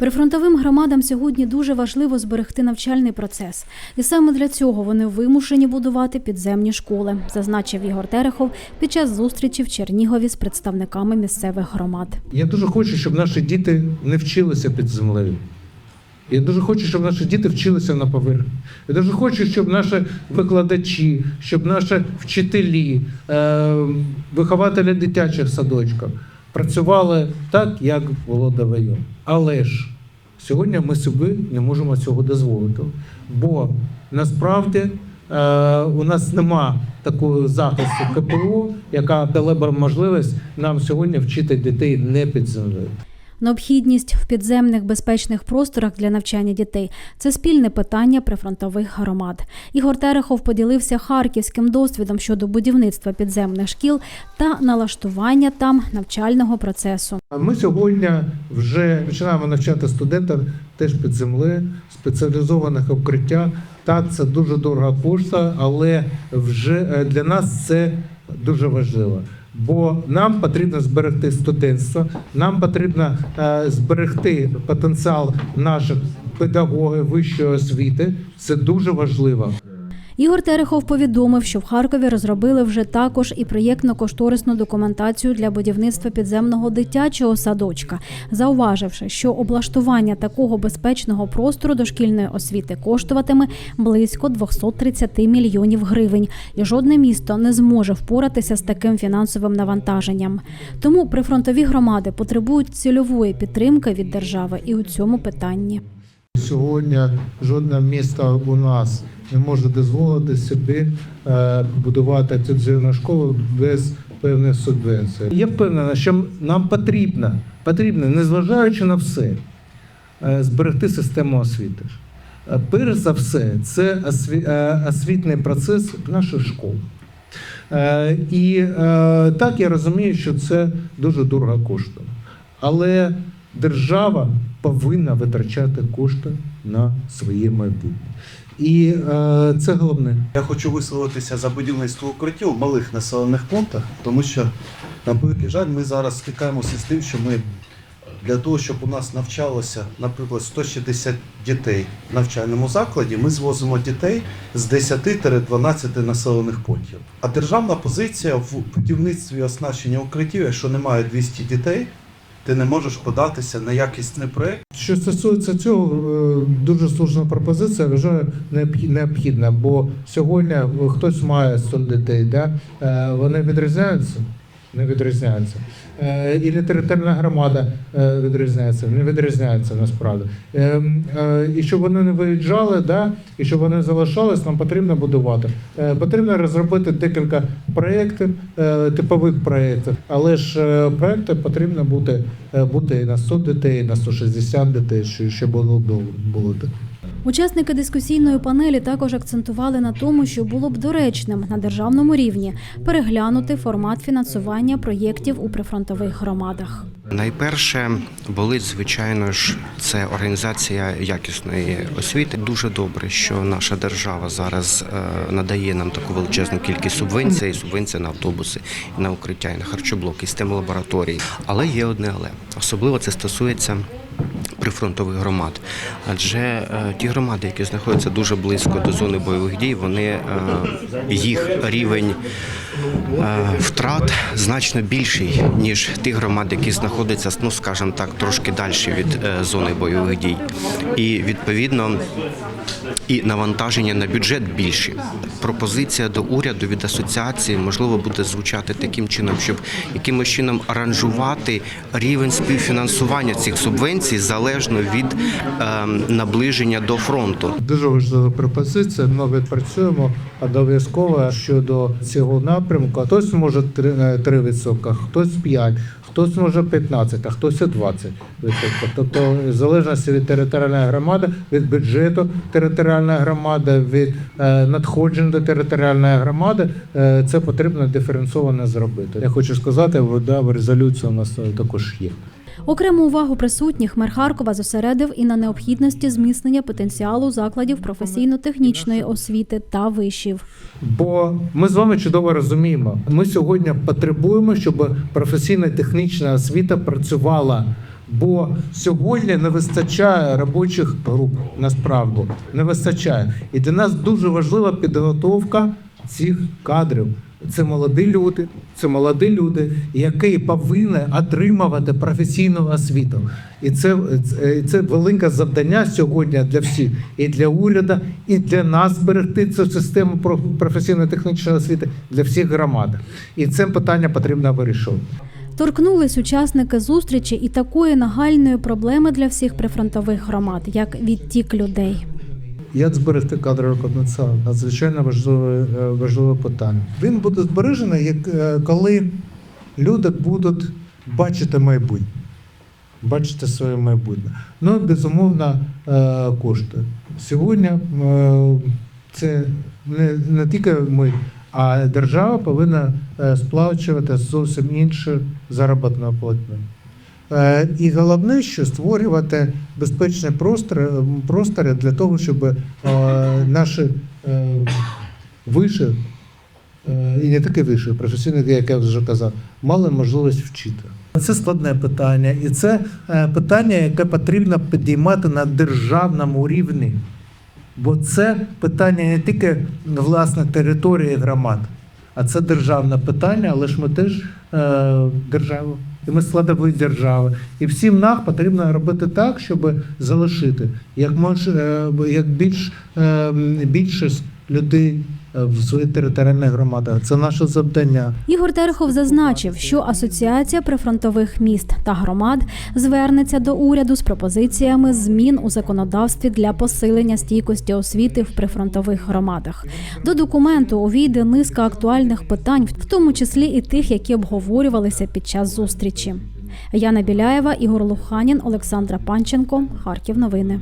Прифронтовим громадам сьогодні дуже важливо зберегти навчальний процес, і саме для цього вони вимушені будувати підземні школи, зазначив Ігор Терехов під час зустрічі в Чернігові з представниками місцевих громад. Я дуже хочу, щоб наші діти не вчилися під землею. Я дуже хочу, щоб наші діти вчилися на поверхні. Я дуже хочу, щоб наші викладачі, щоб наші вчителі, е, вихователі дитячих садочків працювали так, як було до. Але ж сьогодні ми собі не можемо цього дозволити. Бо насправді е, у нас нема такого захисту КПО, яка дала б можливість нам сьогодні вчити дітей не під землею. Необхідність в підземних безпечних просторах для навчання дітей це спільне питання прифронтових громад. Ігор Терехов поділився харківським досвідом щодо будівництва підземних шкіл та налаштування там навчального процесу. Ми сьогодні вже починаємо навчати студентів теж під землею, спеціалізованих укриття. Так, це дуже дорого коштує, але вже е, для нас це дуже важливо. Бо нам потрібно зберегти студентство, нам потрібно е, зберегти потенціал наших педагогів вищої освіти. Це дуже важливо. Ігор Терехов повідомив, що в Харкові розробили вже також і проєктно-кошторисну документацію для будівництва підземного дитячого садочка, зауваживши, що облаштування такого безпечного простору дошкільної освіти коштуватиме близько 230 мільйонів гривень, і жодне місто не зможе впоратися з таким фінансовим навантаженням. Тому прифронтові громади потребують цільової підтримки від держави і у цьому питанні. Сьогодні жодне місто у нас не може дозволити собі е, будувати підземну школу без певних субвенцій. Я впевнений, що нам потрібно, потрібно, незважаючи на все, е, зберегти систему освіти. Е, Перш за все, це осві- освітній процес наших школ. І так я розумію, що це дуже дорого коштує. Але держава повинна витрачати кошти на своє майбутнє. І е, це головне. Я хочу висловитися за будівництво укриттів у малих населених пунктах, тому що, на превеликий жаль, ми зараз стикаємося з тим, що ми для того, щоб у нас навчалося, наприклад, 160 дітей в навчальному закладі, ми звозимо дітей з 10-12 населених пунктів. А державна позиція в будівництві оснащення укриттів, якщо немає 200 дітей, ти не можеш податися на якісний проект. Що стосується цього, е, дуже слушна пропозиція, вважаю необхідна, бо сьогодні хтось має 100 дітей, да? е, вони відрізняються. Не відрізняються. Е, І територіальна громада е, відрізняється, не відрізняється насправді. Е, е, І щоб вони не виїжджали, да? і щоб вони залишались, нам потрібно будувати. Е, Потрібно розробити декілька проєктів, типових проєктів, але ж е, проєкти потрібно бути, бути і на 100 дітей, і на 160 дітей, що ще було б бути. Учасники дискусійної панелі також акцентували на тому, що було б доречним на державному рівні переглянути формат фінансування проєктів у прифронтових громадах. Найперше болить, звичайно ж, це організація якісної освіти. Дуже добре, що наша держава зараз е, надає нам таку величезну кількість субвенцій, субвенцій на автобуси, і на укриття, і на харчоблоки, STEM лабораторії. Але є одне але особливо це стосується. Прифронтових громад, адже е, ті громади, які знаходяться дуже близько до зони бойових дій, вони е, їх рівень втрат значно більший ніж ті громади, які знаходяться, ну скажімо так, трошки далі від е, зони бойових дій, і відповідно і навантаження на бюджет більші. Пропозиція до уряду від асоціації можливо буде звучати таким чином, щоб якимось чином аранжувати рівень співфінансування цих субвенцій залежно від е, наближення до фронту. Дуже важлива пропозиція. Ми відпрацюємо обов'язково щодо цього напрямку. Хтось може 3 відсотка, хтось 5%, хтось може 15%, а хтось і 20%. Тобто, в залежності від територіальної громади, від бюджету територіальної громади, від е, надходжень до територіальної громади, е, це потрібно диференційовано зробити. Я хочу сказати, вода в резолюції у нас також є. Окрему увагу присутніх мер Харкова зосередив і на необхідності зміцнення потенціалу закладів професійно-технічної освіти та вишів. Бо ми з вами чудово розуміємо, ми сьогодні потребуємо, щоб професійна технічна освіта працювала Бо сьогодні не вистачає робочих груп насправді не вистачає. І для нас дуже важлива підготовка цих кадрів. Це молоді люди, це молоді люди, які повинні отримувати професійну освіту. І це, це, велике завдання сьогодні для всіх, і для уряду, і для нас зберегти цю систему про- професійно-технічної освіти для всіх громад. І це питання потрібно вирішувати. Торкнулись учасники зустрічі і такої нагальної проблеми для всіх прифронтових громад, як відтік людей. Як зберегти кадровий потенціал? Надзвичайно важливе, е, важливе питання. Він буде збережений, як е, коли люди будуть бачити майбутнє, бачити своє майбутнє. Ну, безумовно, е, кошти. Сьогодні це не, не тільки ми, а держава повинна сплачувати зовсім іншу заробітну платню. Е, І головне, що створювати безпечні простори, для того, щоб е, наші е, виші, е, і не тільки виші, професійники, як я вже казав, мали можливість вчити. Це складне питання, і це питання, яке потрібно підіймати на державному рівні. Бо це питання не тільки власне території громад, а це державне питання, але ж ми теж е, держава. І ми складові держави. І всім нам потрібно робити так, щоб залишити як мож, е, як більш е, більшість людей в своїх територіальних громадах. Це наше завдання. Ігор Терехов зазначив, що Асоціація прифронтових міст та громад звернеться до уряду з пропозиціями змін у законодавстві для посилення стійкості освіти в прифронтових громадах. До документу увійде низка актуальних питань, в тому числі і тих, які обговорювалися під час зустрічі. Яна Біляєва, Ігор Луханін, Олександра Панченко, Харків. Новини.